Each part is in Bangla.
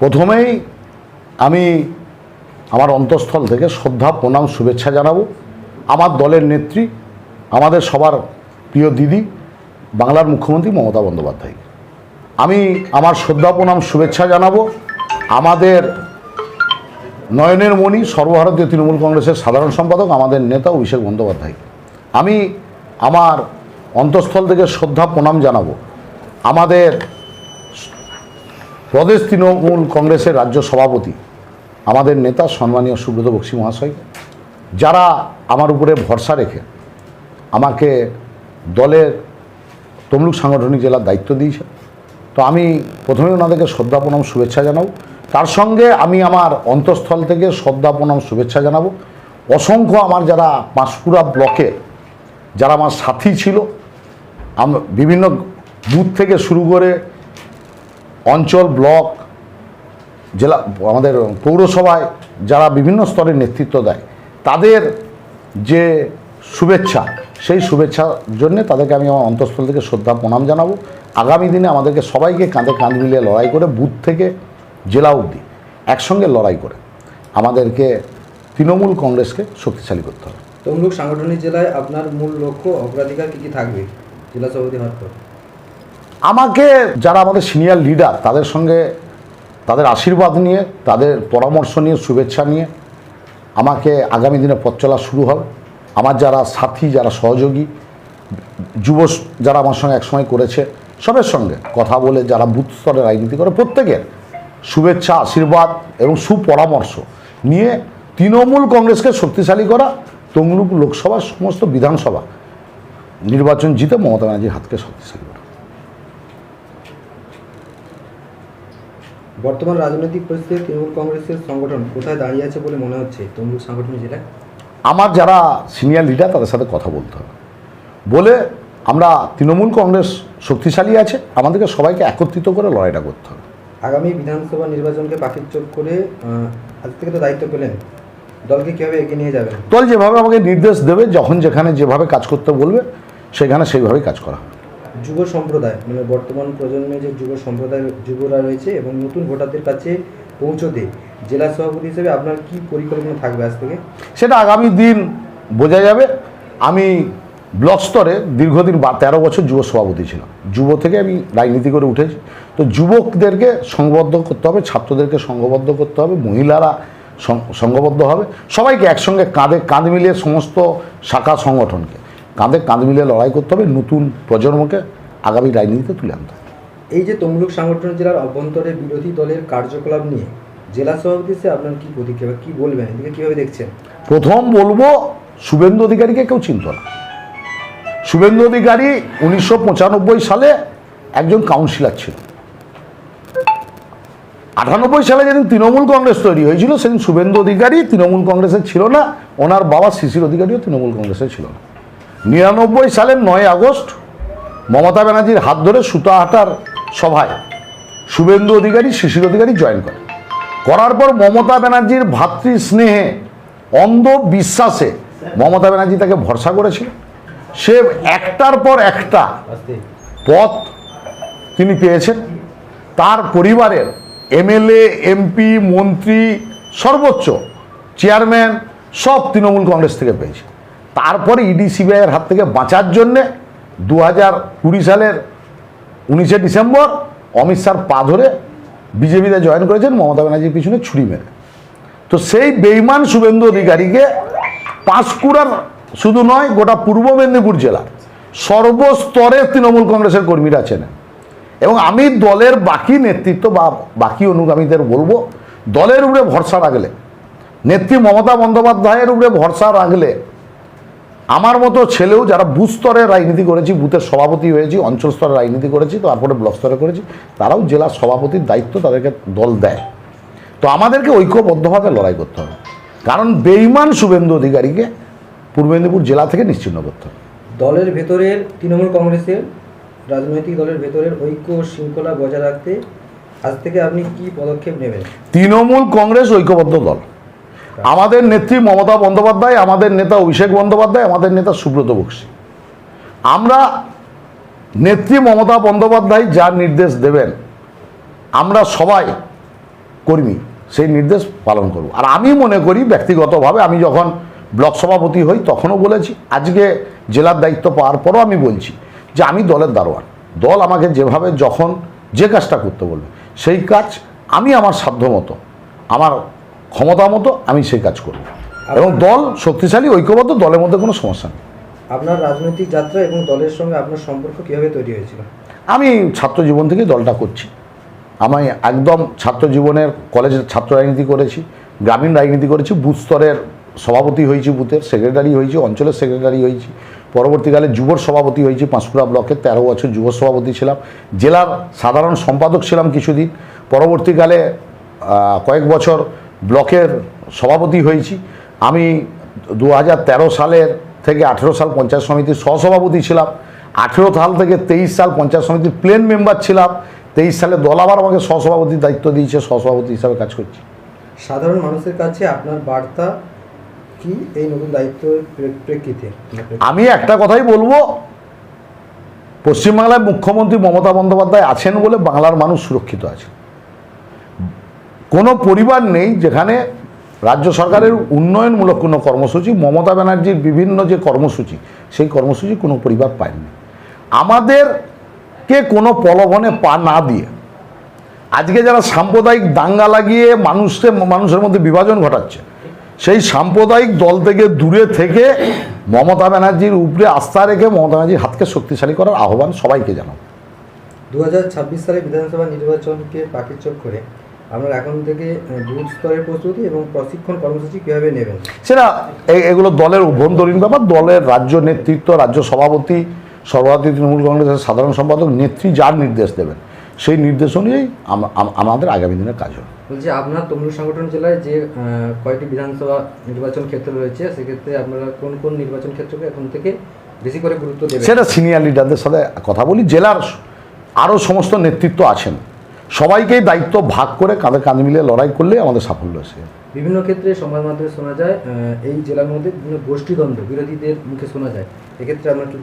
প্রথমেই আমি আমার অন্তঃস্থল থেকে শ্রদ্ধা, প্রণাম, শুভেচ্ছা জানাব। আমার দলের নেত্রী, আমাদের সবার প্রিয় দিদি, বাংলার মুখ্যমন্ত্রী মমতা বন্দ্যোপাধ্যায়। আমি আমার শ্রদ্ধা, প্রণাম, শুভেচ্ছা জানাব। আমাদের নয়নের মণি, সর্বভারতীয় তৃণমূল কংগ্রেসের সাধারণ সম্পাদক, আমাদের নেতা অভিষেক বন্দ্যোপাধ্যায়। আমি আমার অন্তঃস্থল থেকে শ্রদ্ধা, প্রণাম জানাব। আমাদের প্রদেশ তৃণমূল কংগ্রেসের রাজ্য সভাপতি, আমাদের নেতা সম্মানীয় সুব্রত বক্সী মহাশয়, যারা আমার উপরে ভরসা রেখে আমাকে দলের তমলুক সাংগঠনিক জেলার দায়িত্ব দিয়েছে। তো আমি প্রথমে ওনাদেরকে শ্রদ্ধা, প্রণাম, শুভেচ্ছা জানাব। তার সঙ্গে আমি আমার অন্তঃস্থল থেকে শ্রদ্ধা, প্রণাম, শুভেচ্ছা জানাব। অসংখ্য আমার যারা পাঁশকুড়া ব্লকে যারা আমার সাথী ছিল, আম বিভিন্ন বুথ থেকে শুরু করে অঞ্চল ব্লক, জেলা, আমাদের পৌরসভায় যারা বিভিন্ন স্তরে নেতৃত্ব দেয়, তাদের যে শুভেচ্ছা, সেই শুভেচ্ছার জন্যে তাদেরকে আমি আমার অন্তঃস্থল থেকে শ্রদ্ধা, প্রণাম জানাব। আগামী দিনে আমাদেরকে সবাইকে কাঁধে কাঁধ মিলিয়ে লড়াই করে বুথ থেকে জেলা অবধি একসঙ্গে লড়াই করে আমাদেরকে তৃণমূল কংগ্রেসকে শক্তিশালী করতে হবে। তমলুক সাংগঠনিক জেলায় আপনার মূল লক্ষ্য, অগ্রাধিকার কী কী থাকবে? জেলা সভাপতি হওয়ার পর। আমাকে যারা আমাদের সিনিয়র লিডার তাদের সঙ্গে তাদের আশীর্বাদ নিয়ে, তাদের পরামর্শ নিয়ে, শুভেচ্ছা নিয়ে আমাকে আগামী দিনে পথ চলা শুরু হবে। আমার যারা সাথী, যারা সহযোগী, যুব যারা আমার সঙ্গে একসময় করেছে, সবের সঙ্গে কথা বলে, যারা বুথ স্তরে রাজনীতি করে, প্রত্যেকের শুভেচ্ছা, আশীর্বাদ এবং সুপরামর্শ নিয়ে তৃণমূল কংগ্রেসকে শক্তিশালী করা, তমলুক লোকসভা সমস্ত বিধানসভা নির্বাচন জিতে মমতা ব্যানার্জির হাতকে শক্তিশালী করা বর্তমান রাজনৈতিক পরিস্থিতিতে তৃণমূল কংগ্রেসের সংগঠন কোথায় দাঁড়িয়ে আছে বলে মনে হচ্ছে তমলুক সাংগঠনিক জেলায়? আমার যারা সিনিয়র লিডার তাদের সাথে কথা বলতে হবে। বলে আমরা তৃণমূল কংগ্রেস শক্তিশালী আছে আমাদেরকে সবাইকে একত্রিত করে লড়াইটা করতে হবে। আগামী বিধানসভা নির্বাচনকে পাখির চোখ করে আজ থেকে তো দায়িত্ব পেলেন। দলকে কীভাবে এগিয়ে নিয়ে যাবেন? দল যেভাবে আমাকে নির্দেশ দেবে যখন যেখানে যেভাবে কাজ করতে বলবে সেখানে সেইভাবেই কাজ করা হবে। যুব সম্প্রদায় মানে বর্তমান প্রজন্মে যে যুব সম্প্রদায়, যুবরা রয়েছে এবং নতুন ভোটারদের কাছে পৌঁছতে জেলা সভাপতি হিসেবে আপনার কি পরিকল্পনা থাকবে আজ থেকে? সেটা আগামী দিন বোঝা যাবে। আমি ব্লক স্তরে দীর্ঘদিন বা তেরো বছর যুব সভাপতি ছিলাম। যুব থেকে আমি রাজনীতি করে উঠেছি। তো যুবকদেরকে সংবদ্ধ করতে হবে, ছাত্রদেরকে সংঘবদ্ধ করতে হবে, মহিলারা সংঘবদ্ধ হবে। সবাইকে একসঙ্গে কাঁধে কাঁধ মিলিয়ে সমস্ত শাখা সংগঠনকে। কাঁধে কাঁধ মিলিয়ে লড়াই করতে হবে নতুন প্রজন্মকে আগামী রাজনীতিতে তুলে আনতে হবে। এই যে তমলুক সাংগঠনিক জেলার অভ্যন্তরে বিরোধী দলের কার্যকলাপ নিয়ে জেলা সভাপতি হিসেবে আপনার কি প্রতিক্রিয়া কি বলবেন? এদিকে কীভাবে দেখছেন? প্রথম বলব শুভেন্দু অধিকারীকে কেউ চিনত না। শুভেন্দু অধিকারী উনিশশো পঁচানব্বই সালে একজন কাউন্সিলর ছিল। আটানব্বই সালে যেদিন তৃণমূল কংগ্রেস তৈরি হয়েছিল সেদিন শুভেন্দু অধিকারী তৃণমূল কংগ্রেসের ছিল না ওনার বাবা শিশির অধিকারীও তৃণমূল কংগ্রেসের ছিল না। নিরানব্বই সালের নয় আগস্ট মমতা ব্যানার্জির হাত ধরে সুতাহাটার সভায় শুভেন্দু অধিকারী, শিশির অধিকারী জয়েন করে। করার পর মমতা ব্যানার্জির ভাতৃ স্নেহে অন্ধ বিশ্বাসে মমতা ব্যানার্জি তাকে ভরসা করেছিল। সে একটার পর একটা পথ তিনি পেয়েছেন। তার পরিবারের এমএলএ, এমপি, মন্ত্রী, সর্বোচ্চ চেয়ারম্যান সব তৃণমূল কংগ্রেস থেকে পেয়েছে। তারপরে ইডি সিবিআইয়ের হাত থেকে বাঁচার জন্যে দু হাজার কুড়ি সালের উনিশে ডিসেম্বর অমিত শাহর পা ধরে বিজেপিতে জয়েন করেছেন মমতা ব্যানার্জির পিছনে ছুরি মেরে। তো সেই বেইমান শুভেন্দু অধিকারীকে পাঁশকুড়ার শুধু নয়, গোটা পূর্ব মেদিনীপুর জেলার সর্বস্তরের তৃণমূল কংগ্রেসের কর্মীরা চেনেন। এবং আমি দলের বাকি নেতৃত্ব বা বাকি অনুগামীদের বলব, দলের উপরে ভরসা রাখলে, নেত্রী মমতা বন্দ্যোপাধ্যায়ের উপরে ভরসা রাখলে আমার মতো ছেলেও যারা বুথ স্তরে রাজনীতি করেছি বুথের সভাপতি হয়েছি অঞ্চল স্তরে রাজনীতি করেছি তারপরে ব্লক স্তরে করেছি তারাও জেলা সভাপতির দায়িত্ব তাদেরকে দল দেয়। তো আমাদেরকে ঐক্যবদ্ধভাবে লড়াই করতে হবে। কারণ বেইমান শুভেন্দু অধিকারীকে পূর্ব মেদিনীপুর জেলা থেকে নিশ্চিহ্ন করতে হবে। দলের ভেতরের তৃণমূল কংগ্রেসের রাজনৈতিক দলের ভেতরের ঐক্য শৃঙ্খলা বজায় রাখতে আজ থেকে আপনি কি পদক্ষেপ নেবেন? তৃণমূল কংগ্রেস ঐক্যবদ্ধ দল। আমাদের নেত্রী মমতা বন্দ্যোপাধ্যায়, আমাদের নেতা অভিষেক বন্দ্যোপাধ্যায়, আমাদের নেতা সুব্রত বক্সী। আমরা নেত্রী মমতা বন্দ্যোপাধ্যায় যা নির্দেশ দেবেন, আমরা সবাই কর্মী, সেই নির্দেশ পালন করব। আর আমি মনে করি ব্যক্তিগতভাবে, আমি যখন ব্লক সভাপতি হই তখনও বলেছি, আজকে জেলার দায়িত্ব পাওয়ার পরও আমি বলছি যে আমি দলের দারোয়ান। দল আমাকে যেভাবে যখন যে কাজটা করতে বলবে, সেই কাজ আমি আমার সাধ্যমতো, আমার ক্ষমতা মতো আমি সেই কাজ করব। এবং দল শক্তিশালী ঐক্যবদ্ধ দলের মধ্যে কোনো সমস্যা নেই। আপনার রাজনৈতিক যাত্রা এবং দলের সঙ্গে আপনার সম্পর্ক কীভাবে তৈরি হয়েছিল? আমি ছাত্র জীবন থেকেই দলটা করছি। আমি একদম ছাত্র জীবনের কলেজের ছাত্র রাজনীতি করেছি গ্রামীণ রাজনীতি করেছি বুথ স্তরের সভাপতি হয়েছি বুথের সেক্রেটারি হয়েছি অঞ্চলের সেক্রেটারি হয়েছি। পরবর্তীকালে যুবর সভাপতি হয়েছি পাঁশকুড়া ব্লকের তেরো বছর যুব সভাপতি ছিলাম। জেলার সাধারণ সম্পাদক ছিলাম কিছুদিন। পরবর্তীকালে কয়েক বছর ব্লকের সভাপতি হয়েছি। আমি দু হাজার তেরো সালের থেকে আঠেরো সাল পঞ্চায়েত সমিতির সহসভাপতি ছিলাম। আঠেরো সাল থেকে তেইশ সাল পঞ্চায়েত সমিতির প্লেন মেম্বার ছিলাম। তেইশ সালে দল আবার আমাকে সহসভাপতির দায়িত্ব দিয়েছে সহসভাপতি হিসাবে কাজ করছি। সাধারণ মানুষের কাছে আপনার বার্তা কি এই নতুন দায়িত্বের প্রে- প্রেক্ষিতে? আমি একটা কথাই বলব পশ্চিমবাংলায় মুখ্যমন্ত্রী মমতা বন্দ্যোপাধ্যায় আছেন বলে বাংলার মানুষ সুরক্ষিত আছে কোনো পরিবার নেই যেখানে রাজ্য সরকারের উন্নয়নমূলক কোনো কর্মসূচি, মমতা ব্যানার্জির বিভিন্ন যে কর্মসূচি, সেই কর্মসূচি কোনো পরিবার পায়নি। আমাদেরকে কোনো প্রলোভনে পা না দিয়ে আজকে যারা সাম্প্রদায়িক দাঙ্গা লাগিয়ে মানুষকে, মানুষের মধ্যে বিভাজন ঘটাচ্ছে, সেই সাম্প্রদায়িক দল থেকে দূরে থেকে মমতা ব্যানার্জির উপরে আস্থা রেখে মমতা ব্যানার্জির হাতকে শক্তিশালী করার আহ্বান সবাইকে জানাব। দু হাজার ছাব্বিশ সালে বিধানসভা নির্বাচনকে পাখির চোখ করে আপনার এখন থেকে বুথ স্তরের প্রস্তুতি এবং প্রশিক্ষণ কর্মসূচি কীভাবে নেবেন? সেটা এগুলো দলের অভ্যন্তরীণ ব্যাপার দলের রাজ্য নেতৃত্ব রাজ্য সভাপতি সর্বভারতীয় তৃণমূল কংগ্রেসের সাধারণ সম্পাদক নেত্রী যার নির্দেশ দেবেন সেই নির্দেশ অনুযায়ী আম- আম- আমাদের আগামী দিনের কাজ হবে। বলছি আপনার তমলুক সংগঠন জেলায় যে কয়েকটি বিধানসভা নির্বাচন ক্ষেত্র রয়েছে সেক্ষেত্রে আপনারা কোন কোন নির্বাচন ক্ষেত্রকে এখন থেকে বেশি করে গুরুত্ব দেবেন? সেটা সিনিয়র লিডারদের সাথে কথা বলি জেলার আরও সমস্ত নেতৃত্ব আছেন। সবাইকেই দায়িত্ব ভাগ করে কাঁধে কাঁধ মিলিয়ে লড়াই করলেই আমাদের সাফল্য যাবে। বিভিন্ন ক্ষেত্রে সংবাদ মাধ্যমে শোনা যায় এই জেলার মধ্যে বিভিন্ন গোষ্ঠীদ্বন্দ্ব বিরোধীদের মুখে শোনা যায়। এক্ষেত্রে আমরা কি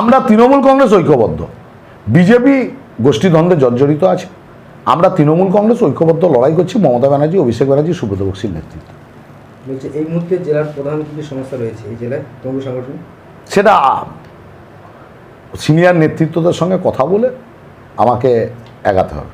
আমরা তৃণমূল কংগ্রেস ঐক্যবদ্ধ। বিজেপি গোষ্ঠীদ্বন্দ্বে জর্জরিত আছে। আমরা তৃণমূল কংগ্রেস ঐক্যবদ্ধ লড়াই করছি মমতা ব্যানার্জি অভিষেক ব্যানার্জি সুব্রত বক্সির নেতৃত্বে। বলছে এই মুহূর্তে জেলার প্রধান কী কী সমস্যা রয়েছে এই জেলায়? তমলুক সংগঠন? সেটা সিনিয়র নেতৃত্বদের সঙ্গে কথা বলে আমাকে এগাতে হবে।